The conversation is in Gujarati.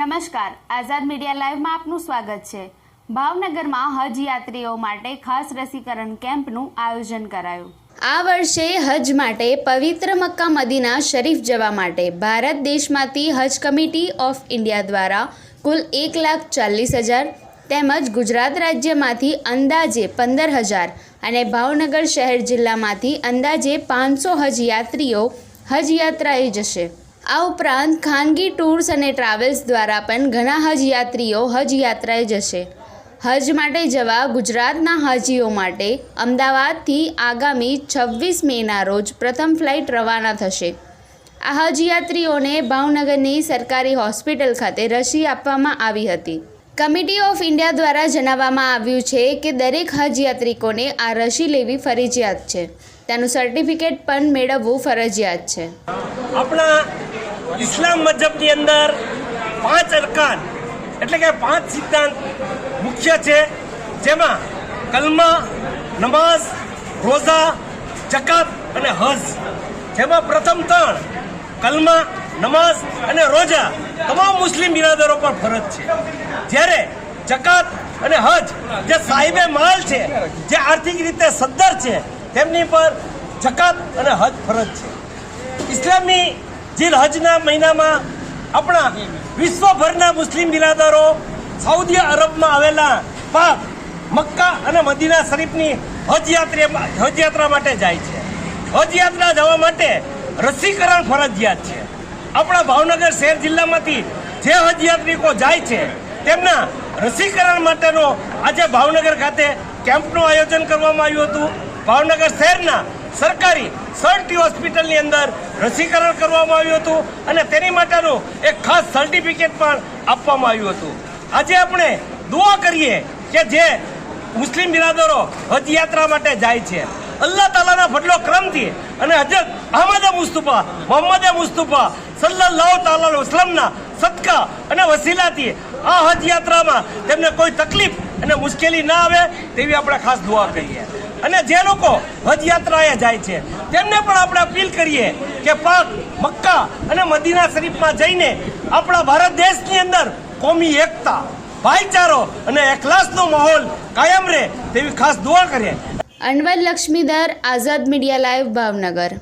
નમસ્કાર. આઝાદ મીડિયા લાઈવમાં આપનું સ્વાગત છે. ભાવનગરમાં હજ યાત્રીઓ માટે ખાસ રસીકરણ કેમ્પનું આયોજન કરાયું. આ વર્ષે હજ માટે પવિત્ર મક્કા મદીના શરીફ જવા માટે ભારત દેશમાંથી હજ કમિટી ઓફ ઇન્ડિયા દ્વારા કુલ એક લાખ ચાલીસ હજાર તેમજ ગુજરાત રાજ્યમાંથી અંદાજે પંદર હજાર અને ભાવનગર શહેર જિલ્લામાંથી અંદાજે પાંચસો હજ યાત્રીઓ હજ યાત્રાએ જશે. આ ઉપરાંત ખાનગી ટૂર્સ અને ટ્રાવેલ્સ દ્વારા પણ ઘણા હજ યાત્રીઓ હજ યાત્રાએ જશે. હજ માટે જવા ગુજરાતના હાજીઓ માટે અમદાવાદથી આગામી છવ્વીસ મેના રોજ પ્રથમ ફ્લાઇટ રવાના થશે. આ હજ યાત્રીઓને ભાવનગરની સરકારી હોસ્પિટલ ખાતે રસી આપવામાં આવી હતી. કમિટી ઓફ ઇન્ડિયા દ્વારા જણાવવામાં આવ્યું છે કે દરેક હજયાત્રિકોને આ રસી લેવી ફરજિયાત છે. તેનું સર્ટિફિકેટ પણ મેળવવું ફરજિયાત છે. આપણા ઇસ્લામ મજહબની અંદર પાંચ અરકાન, એટલે કે પાંચ સિદ્ધાંત મુખ્ય છે, જેમાં કલમા, નમાઝ, રોઝા, જકાત અને હજ. જેમાં પ્રથમ ત્રણ, કલમા, નમાઝ અને રોજા, તમામ મુસ્લિમ બિરાદરો પર ફરજ છે. જ્યારે જકાત અને હજ જે સાહિબે માલ છે, જે આર્થિક રીતે સદ્ધર છે, તેમની પર જકાત અને હજ ફરજ છે. ઇસ્લામની જીલ હજના મહિનામાં આપણા વિશ્વભરના મુસ્લિમ બિરાદરો સાઉદી અરબમાં આવેલા પાક મક્કા અને મદીના શરીફની હજયાત્રા હજયાત્રા માટે જાય છે. હજ યાત્રા જવા માટે રસીકરણ ફરજિયાત છે. આપણા ભાવનગર શહેર જિલ્લામાંથી જે હજ યાત્રિકો જાય છે, તેમના રસીકરણ માટેનો આજે ભાવનગર ખાતે કેમ્પનું આયોજન કરવામાં આવ્યું હતું. ભાવનગર શહેરના સરકારી સર્ટી હોસ્પિટલની અંદર રસીકરણ કરવામાં આવ્યું હતું અને તેની માટેનું એક ખાસ સર્ટિફિકેટ પણ આપવામાં આવ્યું હતું. આજે આપણે દુઆ કરીએ કે જે મુસ્લિમ બિરાદરો હજ યાત્રા માટે જાય છે. અલ્લાહ તાલાના ભટલો ક્રમથી અને હજરત અહમદ મુસ્તુફા, મોહમ્મદ મુસ્તુફા સલ્લાહ તાલા વસલમના સદકા અને વસીલાથી આ હજ યાત્રામાં તેમને કોઈ તકલીફ અને મુશ્કેલી ના આવે તેવી આપણે ખાસ દુઆ કરીએ. અને જે લોકો હજ યાત્રાએ જાય છે, તેમને પણ આપણે અપીલ કરીએ કે પાક મક્કા અને મદીના શરીફમાં જઈને આપણા ભારત દેશની અંદર કોમી એકતા, ભાઈચારો અને એકલાસનો માહોલ કાયમ રહે તેવી ખાસ દુઆ કરીએ. Anwar Laxmidhar Azad media live Bhavnagar.